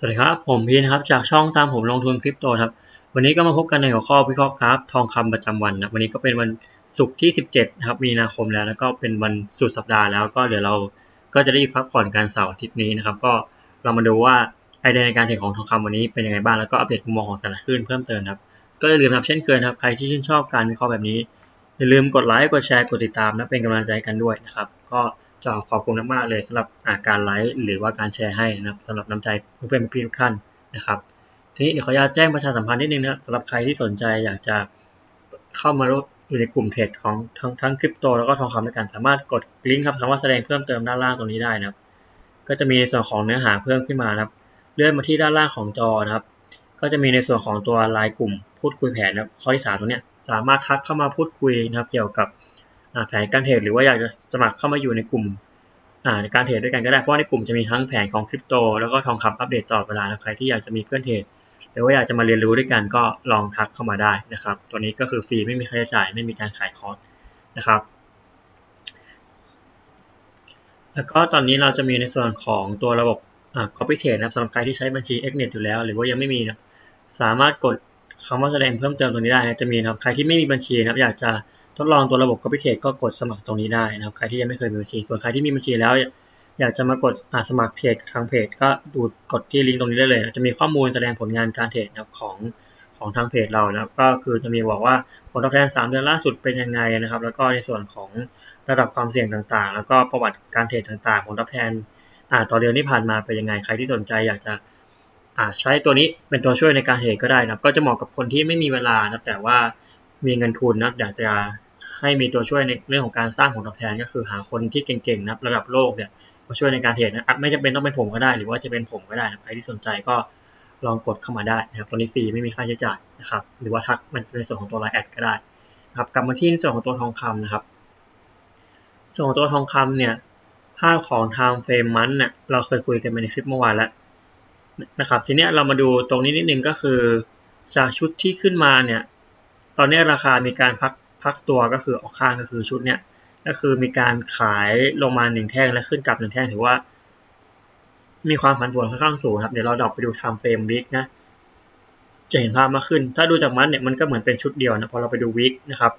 สวัสดีครับ ผมพีนะครับ จากช่องตามผมลงทุนคริปโตครับ วันนี้ก็มาพบกันในหัวข้อวิเคราะห์กราฟทองคำประจำวันนะวันนี้ก็เป็นวันศุกร์ที่ 17นะครับมีนาคมแล้วแล้วก็เป็นวันสุดสัปดาห์แล้วก็เดี๋ยวเราก็จะได้พักผ่อนกันเสาร์อาทิตย์นี้นะครับ ก็เรามาดูว่าไอเดียในการเทรดของทองคำวันนี้เป็นยังไงบ้างแล้วก็อัปเดตมุมมองของแต่ละคลื่นเพิ่มเติมครับ ก็อย่าลืมนะครับเช่นเคยครับใครที่ชื่นชอบการวิเคราะห์แบบนี้อย่าลืมกดไลค์กดแชร์กดติดตามนะเป็นกำลังใจกันด้วยนะครับ ก็ จะขอบคุณมากๆเลยสำหรับการไลค์หรือว่าการแชร์ให้นะครับสำหรับน้ำใจเพื่อนๆพี่ทุกท่านนะครับทีนี้เดี๋ยวขออนุญาตแจ้งประชาสัมพันธ์นิดนึงนะสำหรับใครที่สนใจอยากจะเข้ามาอยู่ในกลุ่มเทรดของทั้งทั้งคริปโตแล้วก็ทองคำด้วยกันสามารถกดลิงก์ครับสามารถแสดงเพิ่มเติมด้านล่างตรงนี้ได้นะครับ ก็จะมีส่วนของเนื้อหาเพิ่มขึ้นมานะครับ เลื่อนมาที่ด้านล่างของจอนะครับ ก็จะมีในส่วนของตัวรายกลุ่มพูดคุยแผนนะครับข้อที่สามตรงนี้สามารถทักเข้ามาพูดคุยนะครับเกี่ยวกับ แผนการเทรดหรือว่าอยากจะสมัครเข้ามาอยู่ในกลุ่มในการเทรดด้วยกันก็ได้เพราะในกลุ่มจะมีทั้งแผนของคริปโตแล้วก็ทองคำอัปเดตตลอดเวลาใครที่อยากจะมีเพื่อนเทรดหรือว่าอยากจะมาเรียนรู้ด้วยกันก็ลองทักเข้ามาได้นะครับ ตัวนี้ก็คือฟรีไม่มีค่าใช้จ่ายไม่มีการขายคอร์สนะครับแล้วก็ตอนนี้เราจะมีในส่วนของตัวระบบ copy trade นะครับสำหรับใครที่ใช้บัญชี Xnet อยู่แล้ว หรือว่ายังไม่มีนะสามารถกดคำว่าแสดงเพิ่มเติมตรงนี้ได้นะจะมีนะครับใครที่ไม่มีบัญชีนะครับอยากจะ ทดลองตัวระบบ copy trade ก็กดสมัครตรงนี้ได้นะครับ ใครที่ยังไม่เคยมีบัญชี ส่วนใครที่มีบัญชีแล้ว อยากจะมากดสมัครเทรดทางเพจก็ดูกดที่ลิงก์ตรงนี้ได้เลย จะมีข้อมูลแสดงผลงานการเทรดนะครับของของทางเพจเรานะครับก็คือจะมีบอกว่าผลตอบแทน 3 เดือนล่าสุดเป็นยังไงนะครับ แล้วก็ในส่วนของระดับความเสี่ยงต่างๆ แล้วก็ประวัติการเทรดต่างๆ ผลตอบแทนอ่าต่อเดือนที่ผ่านมาเป็นยังไง ใครที่สนใจอยากจะอ่าใช้ตัวนี้เป็นตัวช่วยในการเทรดก็ได้นะครับ ก็จะเหมาะกับคนที่ไม่มีเวลานะแต่ว่ามีเงินทุนนะอยากจะ ให้มีตัวช่วยในเรื่องของการสร้างผลตอบแทน ก็คือหาคนที่เก่งๆนะระดับโลกเนี่ยมาช่วยในการเทรดนะไม่จำเป็นต้องเป็นผมก็ได้ หรือว่าจะเป็นผมก็ได้นะใครที่สนใจก็ลองกดเข้ามาได้นะครับตัวนี้ฟรีไม่มีค่าใช้จ่ายนะครับหรือว่าทักมันในส่วนของตัวไลน์แอดก็ได้นะครับกลับมาที่ส่วนของตัวทองคำนะครับ ส่วนของตัวทองคำเนี่ยภาพของ time frame มันเนี่ยเราเคยคุยกันไปในคลิปเมื่อวานแล้วนะครับทีนี้เรามาดูตรงนี้นิดนึงก็คือจากชุดที่ขึ้นมาเนี่ยตอนนี้ราคามีการพัก พักตัวก็คือออกข้างก็คือชุดเนี้ยก็คือมีการขายลงมาหนึ่งแท่งและขึ้นกลับหนึ่งแท่งถือว่า มีความผันผวนค่อนข้างสูงครับ เดี๋ยวเราดอกไปดู time frame week นะ จะเห็นภาพมากขึ้น ถ้าดูจากมันเนี่ยมันก็เหมือนเป็นชุดเดียวนะพอเราไปดู week นะครับ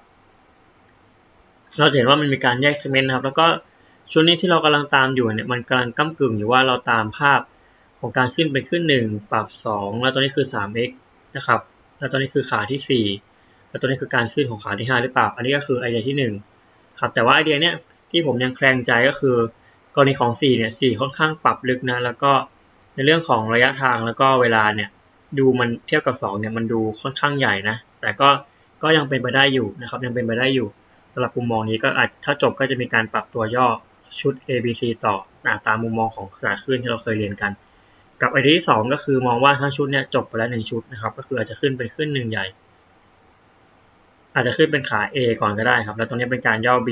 เราจะเห็นว่ามันมีการแยกเซกเมนต์นะครับ แล้วก็ชุดนี้ที่เรากำลังตามอยู่เนี่ยมันกำลังก้ากึ่งอยู่ว่าเราตามภาพของการขึ้นไปขึ้น 1 ปรับ 2 แล้วตัวนี้คือ 3x นะครับ แล้วตัวนี้คือขาที่ 4 แล้วตัวนี้คือการขึ้นของขาที่ 5 หรือเปล่า อันนี้ก็คือไอเดียที่ 1 ครับ แต่ว่าไอเดียเนี้ยที่ผมยังแคลงใจก็คือกรณีของ 4 เนี่ย 4 ค่อนข้างปรับลึกนะ แล้วก็ในเรื่องของระยะทางแล้วก็เวลาเนี่ย ดูมันเทียบกับ 2 เนี่ย มันดูค่อนข้างใหญ่นะ แต่ก็ ก็ยังเป็นไปได้อยู่นะครับ ยังเป็นไปได้อยู่สำหรับมุมมองนี้ก็อาจถ้าจบก็จะมีการปรับตัวย่อชุด A B C ต่อตามมุมมองของสายคลื่นที่เราเคยเรียนกัน กับไอเดียที่ 2 ก็คือมองว่าทั้งชุดเนี่ยจบไปแล้วหนึ่งชุดนะครับ ก็คืออาจจะขึ้นเป็นขึ้นหนึ่งใหญ่ อาจจะขึ้นเป็นขา A ก่อนก็ได้ครับ แล้วตรงนี้เป็นการย่อ B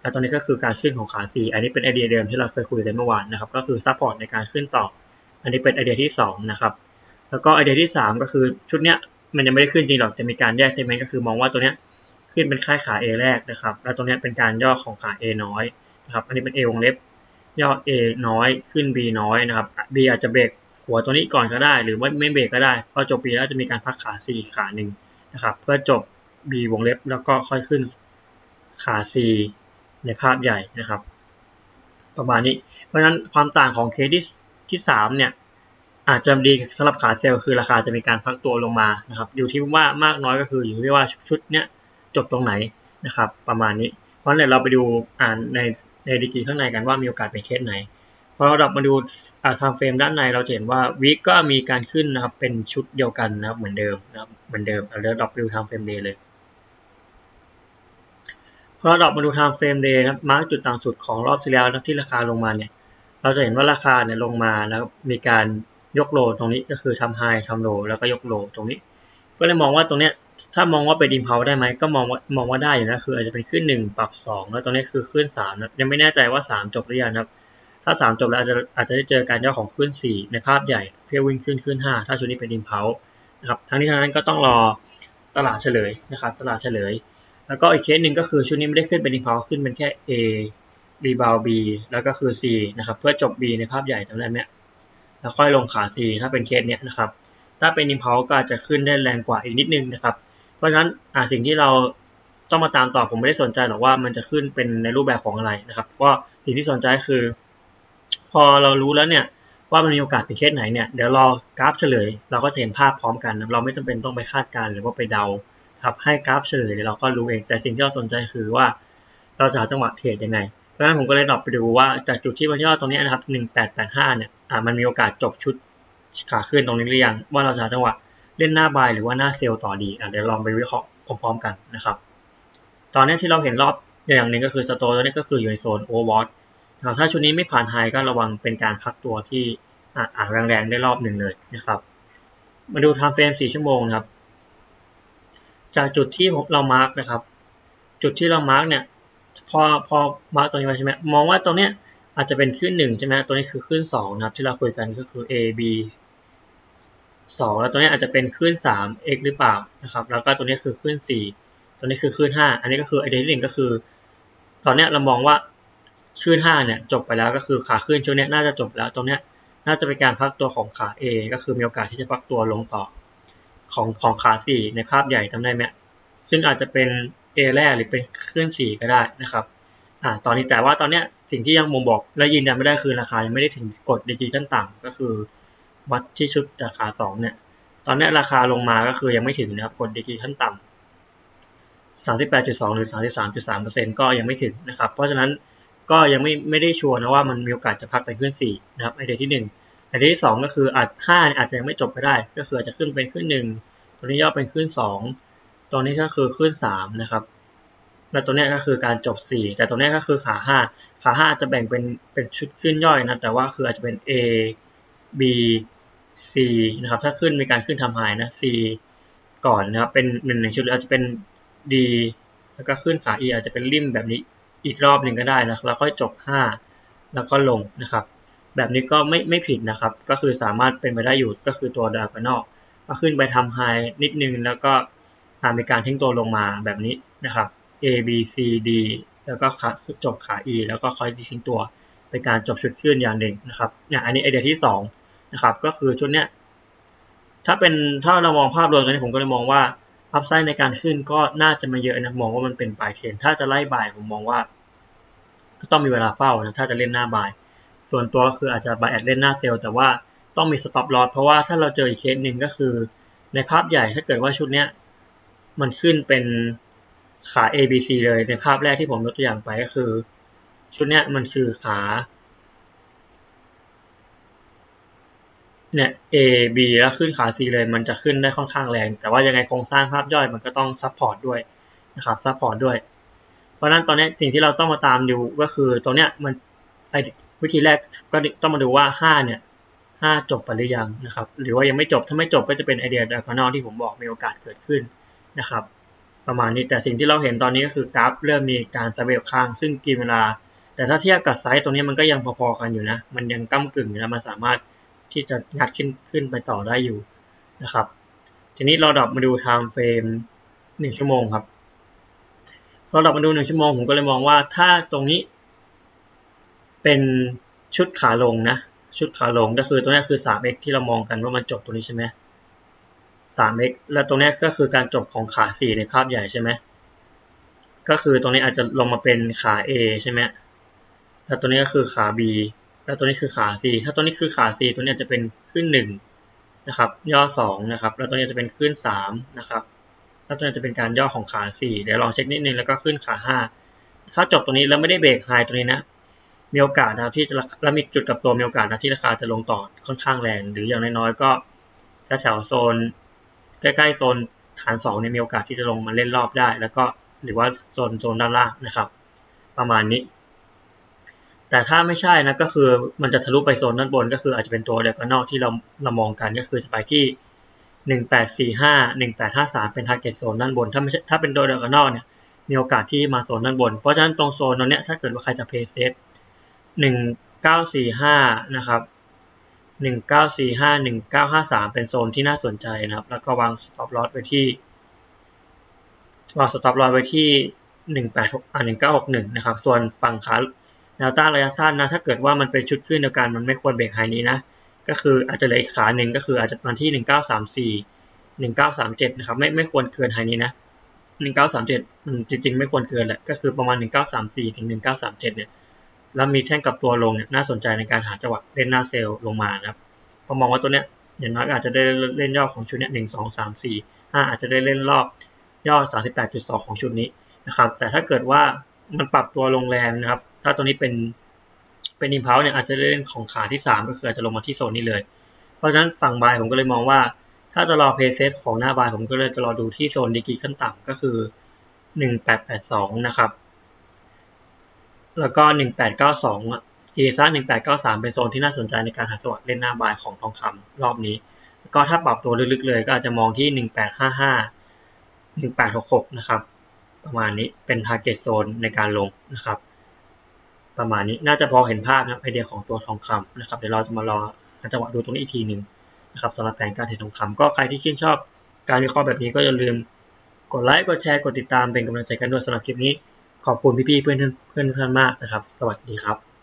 แล้วตรงนี้ก็คือการขึ้นของขา C อันนี้เป็นไอเดียเดิมที่เราเคยคุยกันเมื่อวานนะครับ ก็คือซัพพอร์ตในการขึ้นต่อ อันนี้เป็นไอเดียที่ 2 นะครับ แล้วก็ไอเดียที่ 3 ก็คือชุดเนี้ยมันยังไม่ได้ขึ้นจริงหรอก จะมีการแยกเซกเมนต์ก็คือมองว่าตัวเนี้ยขึ้นเป็นค่ายขา A แรกนะครับ แล้วตรงนี้เป็นการย่อของขา A น้อยนะครับ อันนี้เป็น A วงเล็บ ย่อ A น้อยขึ้น B น้อยนะครับ B อาจจะเบรกหัวตัวนี้ก่อนก็ได้ หรือว่าไม่เบรกก็ได้ พอจบ B แล้วจะมีการพักขา C ขาหนึ่งนะครับ เพื่อจบ B วงเล็บแล้วก็ค่อยขึ้นขา C ในภาพใหญ่นะครับ ประมาณนี้ เพราะฉะนั้นความต่างของเคสที่ที่3เนี่ยอาจจะดีสำหรับขาเซลล์คือราคาจะมีการพักตัวลงมานะครับ อยู่ที่ว่ามากน้อยก็คืออยู่ที่ว่าชุดเนี้ยจบตรงไหนนะครับ ประมาณนี้ เพราะฉะนั้นเราไปดูอ่านในในดีจีข้างในกันว่ามีโอกาสเป็นเคสไหนพอเราดับมาดูอาทางเฟรมด้านในเราเห็นว่าวิกก็มีการขึ้นนะครับเป็นชุดเดียวกันนะครับเหมือนเดิมนะครับเหมือนเดิมเราเลือกดับไปดูทางเฟรมเดย์เลย เราดับมาดูทางเฟรมเดย์นะครับมาร์กจุดต่ำสุดของรอบที่แล้วนะที่ราคาลงมาเนี่ย เราจะเห็นว่าราคาเนี่ยลงมาแล้วมีการยกโลตรงนี้ก็คือทำไฮทำโลแล้วก็ยกโลตรงนี้ ก็เลยมองว่าตรงเนี้ยถ้ามองว่าเป็นดิมเพาได้ไหมก็มองว่ามองว่าได้อยู่นะคืออาจจะเป็นขึ้นหนึ่งปรับสองแล้วตรงนี้คือขึ้นสามนะยังไม่แน่ใจว่าสามจบหรือยังครับ ถ้าสามจบแล้วอาจจะอาจจะได้เจอการย่อของขึ้นสี่ในภาพใหญ่เพื่อวิ่งขึ้นขึ้นห้าถ้าชุดนี้เป็นดิมเพานะครับทั้งนี้ทั้งนั้นก็ต้องรอตลาดเฉลยนะครับตลาดเฉลย แล้วก็อีกเคสหนึ่งก็คือชุดนี้ไม่ได้ขึ้นเป็นดิมเพาขึ้นเป็นแค่ A รีบาว B แล้วก็คือ C นะครับเพื่อจบ B ในภาพใหญ่ตรงนั้นเนี่ยแล้วค่อยลงขา C ถ้าเป็นเคสเนี้ยนะครับ ถ้าเป็น impulse ก็อาจจะขึ้นได้แรงกว่าอีกนิดนึงนะครับ เพราะฉะนั้นอ่าสิ่งที่เราต้องมาตามต่อผมไม่ได้สนใจหรอกว่ามันจะขึ้นเป็นในรูปแบบของอะไรนะครับเพราะสิ่งที่สนใจคือ พอเรารู้แล้วเนี่ยว่ามันมีโอกาสเป็นเคสไหนเนี่ยเดี๋ยวรอกราฟเฉลย เราก็จะเห็นภาพพร้อมกัน เราไม่จำเป็นต้องไปคาดการณ์หรือว่าไปเดา ครับ ให้กราฟเฉลยเราก็รู้เอง แต่สิ่งที่เราสนใจคือว่า เราจะหาจังหวะเทรดยังไงเพราะฉะนั้นผมก็เลยดรอปไปดูว่าจากจุดที่วันย่อตรงนี้นะครับ 1885 เนี่ยอ่ามันมีโอกาสจบชุดขาขึ้นตรงนี้หรือยังว่าเราจะหาจังหวะเล่นหน้าบายหรือว่าหน้าเซลล์ต่อดีอะเดี๋ยวลองไปวิเคราะห์พร้อมๆกันนะครับ ตอนนี้ที่เราเห็นรอบอย่างหนึ่งก็คือสโตตัวนี้ก็คืออยู่ในโซนโอเวอร์วอตถ้าชุดนี้ไม่ผ่านไฮก็ระวังเป็นการพักตัวที่อ่านแรงๆได้รอบหนึ่งเลยนะครับ มาดูไทม์เฟรม4ชั่วโมงนะครับ จากจุดที่เรามาร์กนะครับ จุดที่เรามาร์กเนี่ยพอพอมาร์กตรงนี้ใช่ไหมมองว่าตรงเนี้ยอาจจะเป็นขึ้นหนึ่งใช่ไหมตัวนี้คือขึ้นสองนะครับ ที่เราคุยกันก็คือ A B สองแล้วตัวนี้อาจจะเป็นขึ้นสาม x หรือเปล่านะครับ แล้วก็ตัวนี้คือขึ้นสี่ตัวนี้คือคลื่นห้าอันนี้ก็คือไอเดียที่หนึ่งก็คือ ตอนเนี้ยเรามองว่าคลื่นห้าเนี่ยจบไปแล้วก็คือขาขึ้นช่วงเนี้ยน่าจะจบแล้วตรงเนี้ยน่าจะเป็นการพักตัวของขา A ก็คือมีโอกาสที่จะพักตัวลงต่อ ของของขาสี่ในภาพใหญ่จำได้ไหมซึ่งอาจจะเป็น A แรกหรือเป็นคลื่นสี่ก็ได้นะครับอ่าตอนนี้แต่ว่าตอนนี้สิ่งที่ยังมงบอกและยืนยันไม่ได้คือราคายังไม่ได้ถึงกดดีจีขั้นต่ำก็คือวัดที่ชุดจากขาสองเนี่ย ตอนนี้ราคาลงมาก็คือยังไม่ถึงนะครับกดดีจีขั้นต่ำ38.2 หรือ 33.3%ก็ยังไม่ถึงนะครับ เพราะฉะนั้นก็ยังไม่ไม่ได้ชัวร์นะว่ามันมีโอกาสจะพักไปขึ้น4นะครับไอเดียที่1ไอเดียที่2ก็คืออาจ5อาจจะยังไม่จบก็ได้ ก็คืออาจจะขึ้นเป็นขึ้น1ตัวนี้ย่อเป็นขึ้น2ตัวนี้ก็คือขึ้น3นะครับ และตัวนี้ก็คือการจบ4แต่ตัวนี้ก็คือขา5ขา5จะแบ่งเป็นเป็นชุดขึ้นย่อยนะแต่ว่าคืออาจจะเป็น A B C นะครับ ถ้าขึ้นมีการขึ้นทำหายนะ C ก่อนนะครับเป็นหนึ่งหนึ่งชุดอาจจะเป็นดีแล้วก็ขึ้นขา E อาจจะเป็นริมแบบนี้อีกรอบหนึ่งก็ได้นะแล้วค่อยจบ 5 แล้วก็ลงนะครับ แบบนี้ก็ไม่ไม่ผิดนะครับ ก็คือสามารถเป็นไปได้อยู่ก็คือตัวดาร์กนอกก็ขึ้นไปทำไฮนิดนึงแล้วก็มีการทิ้งตัวลงมาแบบนี้นะครับ A B C D แล้วก็ขาจบขา E แล้วก็ค่อยทิ้งตัวเป็นการจบชุดขึ้นอย่างหนึ่งนะครับเนี่ยอันนี้ไอเดียที่2นะครับก็คือชุดเนี้ยถ้าเป็นถ้าเรามองภาพรวมตอนนี้ผมก็เลยมองว่าอัพไซด์ในการขึ้นก็น่าจะมาเยอะนะมองว่ามันเป็นปลายเทรนถ้าจะไล่บ่ายผมมองว่า ก็ต้องมีเวลาเฝ้านะถ้าจะเล่นหน้าบ่าย ส่วนตัวคืออาจจะบายแอดเล่นหน้าเซลล์แต่ว่าต้องมีสต็อปลอสเพราะว่าถ้าเราเจออีกเคสหนึ่งก็คือ ในภาพใหญ่ถ้าเกิดว่าชุดเนี้ยมันขึ้นเป็นขา A B C เลยในภาพแรกที่ผมยกตัวอย่างไปก็คือ ชุดเนี้ยมันคือขาเนี่ย A B แล้วขึ้นขา C เลยมันจะขึ้นได้ค่อนข้างแรง แต่ว่ายังไงโครงสร้างภาพย่อยมันก็ต้องซัพพอร์ตด้วยนะครับซัพพอร์ตด้วย เพราะนั้นตอนนี้สิ่งที่เราต้องมาตามดูก็คือตรงเนี้ยมันไอ วิธีแรกก็ต้องมาดูว่า 5 เนี่ย 5 จบไปหรือยังนะครับ หรือว่ายังไม่จบ ถ้าไม่จบก็จะเป็นไอเดียดากอนอลที่ผมบอกมีโอกาสเกิดขึ้นนะครับ ประมาณนี้ แต่สิ่งที่เราเห็นตอนนี้ก็คือกราฟเริ่มมีการสเวลข้าง ซึ่งกินเวลา แต่ถ้าเทียบกับไซส์ตรงนี้มันก็ยังพอๆกันอยู่นะ มันยังก้ากึ่งอยู่นะมันสามารถที่จะงัดขึ้นขึ้นไปต่อได้อยู่นะครับ ทีนี้เราดับมาดู time frame หนึ่งชั่วโมงครับเราดับมาดูหนึ่งชั่วโมงผมก็เลยมองว่าถ้าตรงนี้ เป็นชุดขาลงนะ ชุดขาลงก็คือตัวนี้คือ 3x ที่เรามองกันว่ามันจบตรงนี้ใช่ไหม 3x แล้วตรงนี้ก็คือการจบของขา 4 ในภาพใหญ่ใช่ไหมก็คือตรงนี้อาจจะลงมาเป็นขา A ใช่ไหมแล้วตัวนี้ก็คือขา B แล้วตัวนี้คือขา C ถ้าตัวนี้คือขา C ตัวนี้จะเป็นขึ้น 1 นะครับ ย่อ 2 นะครับ แล้วตัวนี้จะเป็นขึ้น 3 นะครับ แล้วตัวนี้จะเป็นการย่อของขา 4 เดี๋ยวลองเช็คนิดนึงแล้วก็ขึ้นขา 5 ถ้าจบตรงนี้แล้วไม่ได้เบรกไฮตัวนี้นะ มีโอกาสนะที่จะแล้วมีจุดกับตัวมีโอกาสนะที่ราคาจะลงต่อค่อนข้างแรง หรืออย่างน้อยๆก็แถวโซน ใกล้ๆโซนฐาน2เนี่ยมีโอกาสที่จะลงมาเล่นรอบได้ แล้วก็หรือว่าโซนโซนด้านล่างนะครับ ประมาณนี้ แต่ถ้าไม่ใช่นะก็คือมันจะทะลุไปโซนด้านบน ก็คืออาจจะเป็นตัวเดกอนอลที่เราเรามองกันก็คือจะไปที่หนึ่งแปดสี่ห้าหนึ่งแปดห้าสามเป็นทาร์เก็ตโซนด้านบน ถ้าไม่ใช่ถ้าเป็นตัวเดกอนอลเนี่ยมีโอกาสที่มาโซนด้านบน เพราะฉะนั้นตรงโซนตรงเนี้ยถ้าเกิดว่าใครจะเพย์เซฟ หนึ่งเก้าสี่ห้านะครับหนึ่งเก้าสี่ห้าหนึ่งเก้าห้าสามเป็นโซนที่น่าสนใจนะครับ แล้วก็วางสต็อปลอสไว้ที่วางสต็อปลอสไว้ที่หนึ่งแปดหกอ่าหนึ่งเก้าหกหนึ่งนะครับ ส่วนฝั่งขาแนวต้านระยะสั้นนะถ้าเกิดว่ามันเป็นชุดขึ้นเดียวกันมันไม่ควรเบรกไฮนี้นะก็คืออาจจะเหลืออีกขาหนึ่งก็คืออาจจะมาที่หนึ่งเก้าสามสี่หนึ่งเก้าสามเจ็ดนะครับไม่ไม่ควรเกินไฮนี้นะหนึ่งเก้าสามเจ็ดจริงๆ ไม่ควรเกินแหละก็คือประมาณหนึ่งเก้าสามสี่ถึงหนึ่งเก้าสามเจ็ดเนี่ย แล้วมีแท่งกับตัวลงเนี่ยน่าสนใจในการหาจังหวะเล่นหน้าเซลล์ลงมานะครับพอมองว่าตัวเนี้ยอย่างน้อยอาจจะได้เล่นย่อของชุดเนี้ยหนึ่งสองสามสี่ห้าอาจจะได้เล่นรอบย่อสามสิบแปดจุดสองของชุดนี้นะครับ แต่ถ้าเกิดว่ามันปรับตัวลงแรงนะครับ ถ้าตัวนี้เป็นเป็นอิมพาวเนี่ยอาจจะได้เล่นของขาที่สามก็คืออาจจะลงมาที่โซนนี้เลย เพราะฉะนั้นฝั่งบายผมก็เลยมองว่า ถ้าจะรอเพย์เซฟของหน้าบายผมก็เลยจะรอดูที่โซนดีกีขั้นต่ำก็คือหนึ่งแปดแปดสองนะครับ แล้วก็หนึ่งแปดเก้าสองอะจีซ่าหนึ่งแปดเป็นโซนที่น่าสนใจในการหาจังหวะเล่นหน้าบายของทองคำรอบนี้ก็ถ้าปรับตัวลึกๆเลยก็อาจจะมองที่หนึ่งแปดห้าห้าหนึ่งแปดหกหกนะครับ ประมาณนี้เป็นทาร์เก็ตโซนในการลงนะครับ ประมาณนี้น่าจะพอเห็นภาพนะครับไอเดียของตัวทองคำนะครับ เดี๋ยวเราจะมารอจังหวะดูตรงนี้อีกทีหนึ่งนะครับสำหรับแผนการเทรดทองคำก็ใครที่ชื่นชอบการวิเคราะห์แบบนี้ก็อย่าลืมกดไลค์ กดแชร์ กดติดตามเป็นกำลังใจกันด้วยสำหรับคลิปนี้ ขอบคุณพี่ๆเพื่อนเพื่อนเพื่อนมากนะครับ สวัสดีครับ